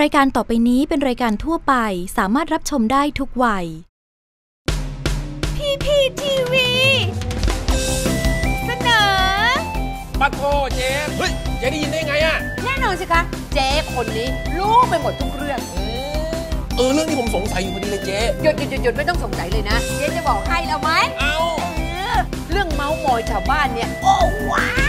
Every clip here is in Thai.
รายการต่อไปนี้เป็นรายการทั่วไปสามารถรับชมได้ทุกวัย พีพีทีวีเสนอปัดโทเจ๊เฮ้ยเจ๊ได้ยินได้ไงอะแน่นอนสิคะ เจ๊คนนี้รู้ไปหมดทุกเรื่อง เออเรื่องที่ผมสงสัยอยู่พอดีเลยเจ๊ หยุดหยุดหยุดหยุดไม่ต้องสงสัยเลยนะ เจ๊จะบอกให้แล้วไหมเอาเออเรื่องเมาส์มอยชาวบ้านเนี่ย โอ้ว้าว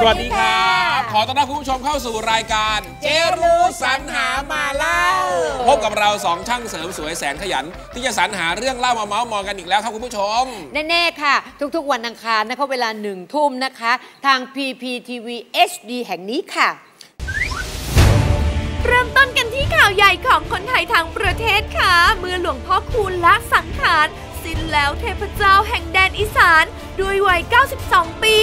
สวัสดีครับ ขอต้อนรับคุณผู้ชมเข้าสู่รายการ เจ๊รู้สรรหามาเล่า พบกับเราสองช่างเสริมสวยแสนขยัน ที่จะสรรหาเรื่องเล่ามาเมาส์มอยกันอีกแล้วครับคุณผู้ชม แน่ ๆ ค่ะ ทุกๆ วันอังคารนะคะเวลาหนึ่งทุ่มนะคะ ทาง PPTV HD แห่งนี้ค่ะ เริ่มต้นกันที่ข่าวใหญ่ของคนไทยทั้งประเทศค่ะ เมื่อหลวงพ่อคูณละสังขารสิ้นแล้วเทพเจ้าแห่งแดนอีสาน ด้วยวัย 92 ปี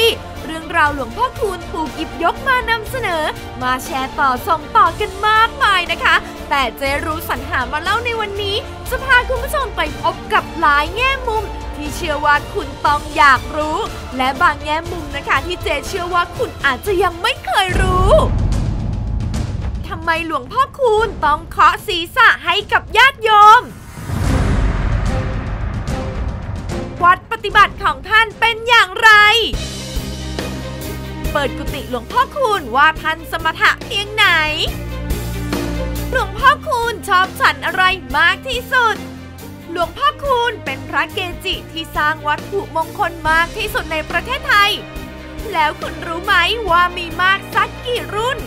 เรื่องราวหลวงพ่อคูณถูกหยิบยกมานำเสนอ มาแชร์ต่อส่งต่อกันมากมายนะคะ แต่เจรู้สรรหามาเล่าในวันนี้ จะพาคุณผู้ชมไปพบกับหลายแง่มุม ที่เชื่อว่าคุณต้องอยากรู้ และบางแง่มุมนะคะ ที่เจเชื่อว่าคุณอาจจะยังไม่เคยรู้ทำไมหลวงพ่อคูณต้องเคาะศีรษะให้กับญาติโยมวัดปฏิบัติของท่านเป็นอย่างไร เปิดกุฏิหลวงพ่อคูณว่าท่านสมถะเพียงไหน หลวงพ่อคูณชอบฉันอะไรมากที่สุด หลวงพ่อคูณเป็นพระเกจิที่สร้างวัตถุมงคลมากที่สุดในประเทศไทย แล้วคุณรู้ไหมว่ามีมากสักกี่รุ่น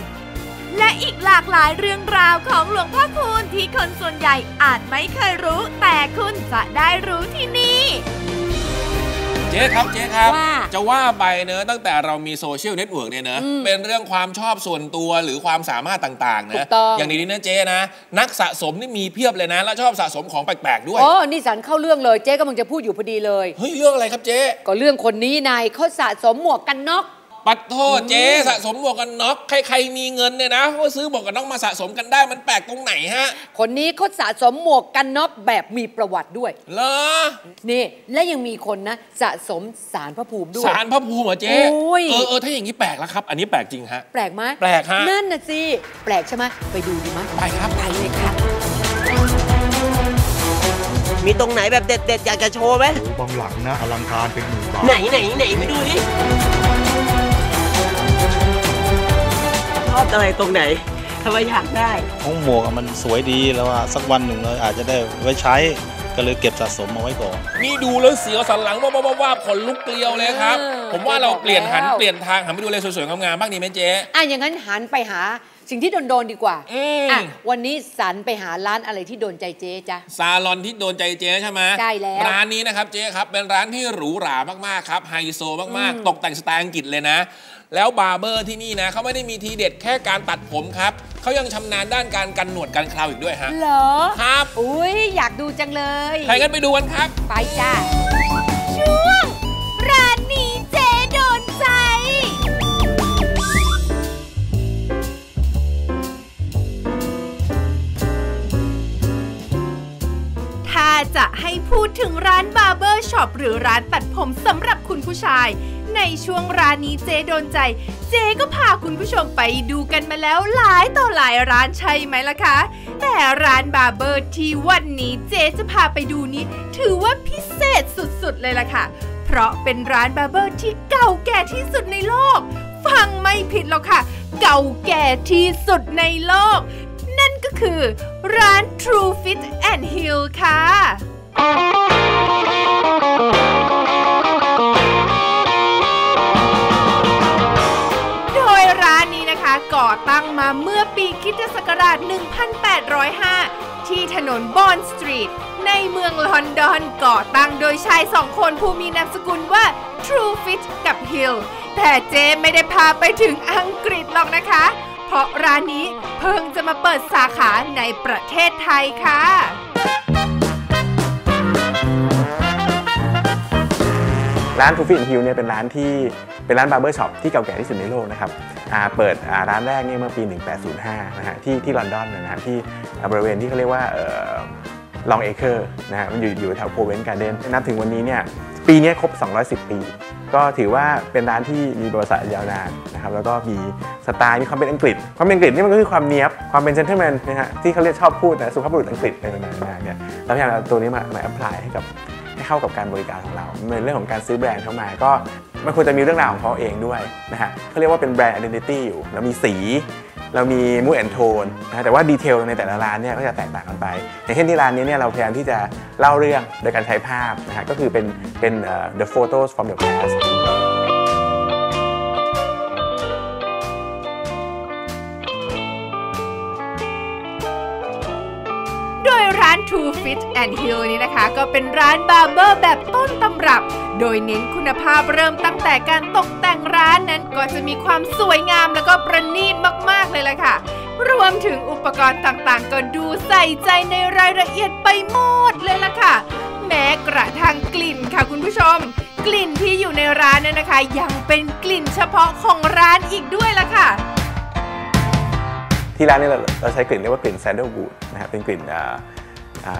และอีกหลากหลายเรื่องราวของหลวงพ่อคูณที่คนส่วนใหญ่อาจไม่เคยรู้ แต่คุณจะได้รู้ที่นี่ เจ๊ครับเจ๊ครับ ว่าจะว่าไปเนอะตั้งแต่เรามีโซเชียลเน็ตเวิร์กเนี่ยเนอะอืมเป็นเรื่องความชอบส่วนตัวหรือความสามารถต่าง ๆ ถูนะ กต้อง อย่างนี้นะเจ๊นะ นักสะสมนี่มีเพียบเลยนะ แล้วชอบสะสมของแปลกๆด้วย โอ้นี่สันเข้าเรื่องเลยเจ๊กำลังจะพูดอยู่พอดีเลย เฮ้ย เรื่องอะไรครับเจ๊ ก็เรื่องคนนี้นายเขาสะสมหมวกกันน็อก ปัดโทษเจ๊สะสมหมวกกันน็อกใครๆมีเงินเนี่ยนะก็ซื้อหมวกกันน็อกมาสะสมกันได้มันแปลกตรงไหนฮะ คนนี้เขาสะสมหมวกกันน็อกแบบมีประวัติด้วยเหรอนี่และยังมีคนนะสะสมสารพระภูมิด้วยสารพระภูมิเหรอเจ๊โอ้ยเออเออถ้าอย่างนี้แปลกแล้วครับ อันนี้แปลกจริงฮะแปลกไหมแปลกฮะนั่นน่ะสิแปลกใช่ไหมไปดูดีไหมไปครับไปเลยค่ะมีตรงไหนแบบเด็ดๆอยากจะโชว์ไหมโอ้บางหลังนะอลังการเป็นหมื่นบาทไหนไหนไหนไปดูดิ อบอะไรตรงไหนทำไมอยากได้ห้องหมวกอะมันสวยดีแล้วว่าสักวันหนึ่งเราอาจจะได้ไว้ใช้ก็เลยเก็บสะสมเอาไว้ก่อน นี่ดูแล้วเสียวสันหลังว่าว่าว่าขนลุกเกลียวเลยครับเออผมว่าเราเปลี่ยนหันแล้วเปลี่ยนทางหันไปดูเลยสวยๆงามๆบ้างดีไหมเจ๊ อะอย่างนั้นหันไปหา สิ่งที่โดนๆดีกว่าอืม อะวันนี้สันไปหาร้านอะไรที่โดนใจเจ๊จ้ะ ซาลอนที่โดนใจเจ๊ใช่ไหมใช่แล้ว ร้านนี้นะครับเจ๊ครับเป็นร้านที่หรูหรามากๆครับไฮโซมากอืมๆตกแต่งสไตล์อังกฤษเลยนะ แล้วบาร์เบอร์ที่นี่นะเขาไม่ได้มีทีเด็ดแค่การตัดผมครับเขายังชำนาญด้านการกันหนวดกันเคราวอีกด้วยฮะเหรอ ครับอุ้ยอยากดูจังเลยใครกันไปดูกันครับ ไปจ้า จะให้พูดถึงร้านบาร์เบอร์ช็อปหรือร้านตัดผมสำหรับคุณผู้ชาย ในช่วงร้านนี้เจโดนใจ เจก็พาคุณผู้ชมไปดูกันมาแล้วหลายต่อหลายร้านใช่ไหมล่ะคะ แต่ร้านบาร์เบอร์ที่วันนี้เจจะพาไปดูนี้ ถือว่าพิเศษสุดๆเลยล่ะค่ะ เพราะเป็นร้านบาร์เบอร์ที่เก่าแก่ที่สุดในโลก ฟังไม่ผิดหรอกค่ะ เก่าแก่ที่สุดในโลก นั่นก็คือ ร้าน True Fit and Heal ค่ะโดยร้านนี้นะคะก่อตั้งมาเมื่อปีคริสตศักราช 1805 ที่ถนนบอนสตรีท ในเมืองลอนดอน ก่อตั้งโดยชายสองคนผู้มีนามสกุลว่า True Fit กับ Hill แต่เจไม่ได้พาไปถึงอังกฤษหรอกนะคะ เพราะร้านนี้เพิ่งจะมาเปิดสาขาในประเทศไทยค่ะร้าน t r u f i t Hill เนี่ยเป็นร้านที่เป็นร้านบาร์เบอร์ช็อปที่เก่าแก่ที่สุดในโลกนะครับเปิดร้านแรกเนี่ยเมื่อปี 1805 นะฮะที่ที่ลอนดอนนะฮะที่บริเวณที่เขาเรียกว่าลองเอเคอร์นะฮะมันอยู่อยู่แถวโคเวนการ์เดนนับถึงวันนี้เนี่ย ปีนี้ครบ 210 ปี ก็ถือว่าเป็นร้านที่มีประวัติศาสตร์ยาวนานนะครับแล้วก็มีสไตล์มีความเป็นอังกฤษความเป็นอังกฤษนี่มันก็คือความเนี้ยบความเป็นเจนเทลแมนนะฮะที่เขาเรียกชอบพูดนะสุภาพบุรุษอังกฤษอะไรต่างๆเนี่ยเราพยายามเอาตัวนี้มามาแอพพลายให้กับให้เข้ากับการบริการของเรามันเป็นเรื่องของการซื้อแบรนด์เข้ามาก็มันควรจะมีเรื่องราวของเขาเองด้วยนะฮะเขาเรียกว่าเป็นแบรนด์ identity อยู่แล้วมีสี เรามีมูแอนโทนนะแต่ว่าดีเทลในแต่ละร้านเนี่ยก็จะแตกต่างกันไป อย่างเช่นที่ร้านนี้เนี่ยเราพยายามที่จะเล่าเรื่องโดยการใช้ภาพนะฮะก็คือเป็นเป็น the photos from the past โดยร้าน True Fit and Heal นี้นะคะ ก็เป็นร้านบาร์เบอร์แบบ โดยเน้นคุณภาพเริ่มตั้งแต่การตกแต่งร้านนั้นก็จะมีความสวยงามแล้วก็ประณีตมากๆเลยล่ะค่ะ รวมถึงอุปกรณ์ต่างๆ ก็ดูใส่ใจในรายละเอียดไปหมดเลยล่ะค่ะ แม้กระทั่งกลิ่นค่ะคุณผู้ชม กลิ่นที่อยู่ในร้านนั้นนะคะ ยังเป็นกลิ่นเฉพาะของร้านอีกด้วยล่ะค่ะที่ร้านนี้เราเราใช้กลิ่นเรียกว่ากลิ่นแซนเดลวูดนะฮะเป็นกลิ่น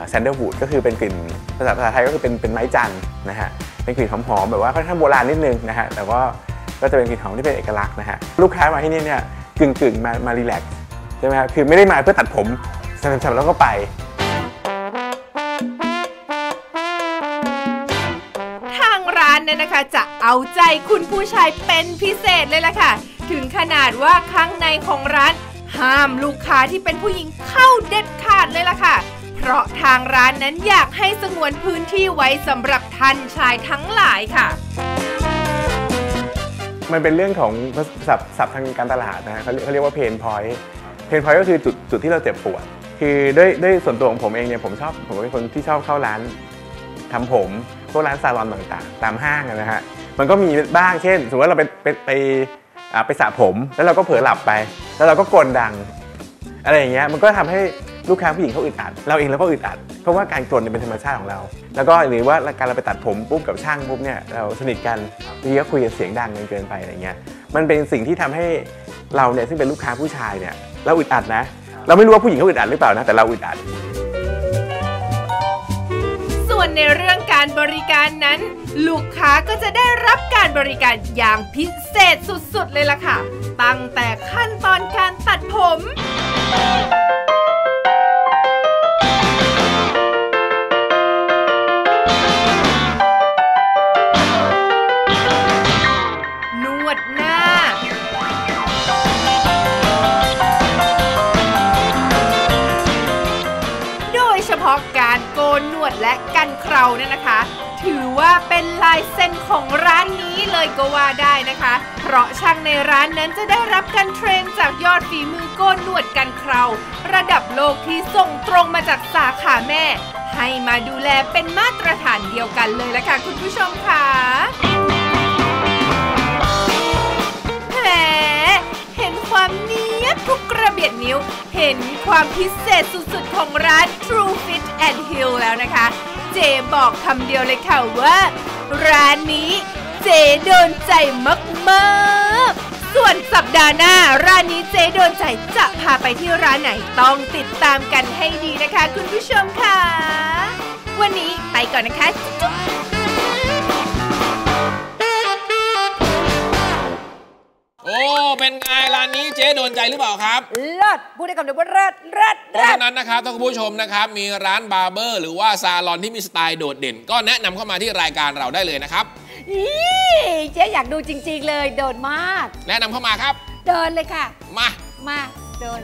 แซนเดลวูดก็คือเป็นกลิ่นภาษาภาษาไทยก็คือเป็นเป็นไม้จันนะฮะเป็นกลิ่นหอมๆแบบว่าค่อนข้างโบราณนิดนึงนะฮะแต่ว่าก็จะเป็นกลิ่นหอมที่เป็นเอกลักษณ์นะฮะลูกค้ามาที่นี่เนี่ยกึ่งกึ่งๆมามารีแลกซ์ใช่ไหมครับคือไม่ได้มาเพื่อตัดผมสับๆแล้วก็ไปทางร้านเนี่ยนะคะจะเอาใจคุณผู้ชายเป็นพิเศษเลยล่ะค่ะ ถึงขนาดว่าข้างในของร้าน ห้ามลูกค้าที่เป็นผู้หญิงเข้าเด็ดขาดเลยล่ะค่ะ เพราะทางร้านนั้นอยากให้สงวนพื้นที่ไว้สำหรับท่านชายทั้งหลายค่ะมันเป็นเรื่องของศัพท์ศัพท์ทางการตลาดนะฮะเขาเรียกเขาเรียกว่าเพนพอยต์เพนพอยต์ก็คือจุดจุดที่เราเจ็บปวด คือด้วยด้วยส่วนตัวของผมเองเนี่ยผมชอบผมเป็นคนที่ชอบเข้าร้านทำผมพวกร้านซาลอนต่างๆ ตามห้างนะฮะมันก็มีบ้างเช่นสมมติว่าเราไปไปไปไปสระผม แล้วเราก็เผลอหลับไป แล้วเราก็กลนดัง อะไรอย่างเงี้ยมันก็ทำให้ ลูกค้าผู้หญิงเขาอึดอัดเราเองเราก็อึดอัด เพราะว่าการกลนเนี่ยเป็นธรรมชาติของเรา แล้วก็หรือว่าการเราไปตัดผมปุ๊บกับช่างปุ๊บเนี่ยเราสนิทกันบางทีก็คุยกันเสียงดังเกินไปอะไรเงี้ยมันเป็นสิ่งที่ทำให้เราเนี่ยซึ่งเป็นลูกค้าผู้ชายเนี่ยเราอึดอัดนะ เราไม่รู้ว่าผู้หญิงเขาอึดอัดหรือเปล่านะแต่เราอึดอัด ส่วนในเรื่องการบริการนั้น ลูกค้าก็จะได้รับการบริการอย่างพิเศษสุดๆเลยล่ะค่ะ ตั้งแต่ขั้นตอนการตัดผม เลยก็ว่าได้นะคะ เพราะช่างในร้านนั้นจะได้รับการเทรนจากยอดฝีมือโกนนวดกันเคราระดับโลกที่ส่งตรงมาจากสาขาแม่ ให้มาดูแลเป็นมาตรฐานเดียวกันเลยละค่ะคุณผู้ชมค่ะแหมเห็นความเนี้ยบทุกกระเบียดนิ้ว เห็นความพิเศษสุดๆของร้าน True Fit and Heal แล้วนะคะ เจบอกคำเดียวเลยค่ะว่า ร้านนี้ เจโดนใจมากๆ ส่วนสัปดาห์หน้าร้านนี้เจโดนใจจะพาไปที่ร้านไหนต้องติดตามกันให้ดีนะคะ คุณผู้ชมค่ะ วันนี้ไปก่อนนะคะจุ๊บโอ้ เป็นไงร้านนี้เจ๊โดนใจหรือเปล่าครับ เลิศพูดได้คำเดียวว่าเลิศเลิศเพราะเลิศฉะนั้นนะครับท่านผู้ชมนะครับ มีร้านบาร์เบอร์ หรือว่าซาลอนที่มีสไตล์โดดเด่น ก็แนะนำเข้ามาที่รายการเราได้เลยนะครับ นี่เจ๊อยากดูจริง ๆ เลย โดนมาก แนะนำเข้ามาครับ เดินเลยค่ะ มา มา เดิน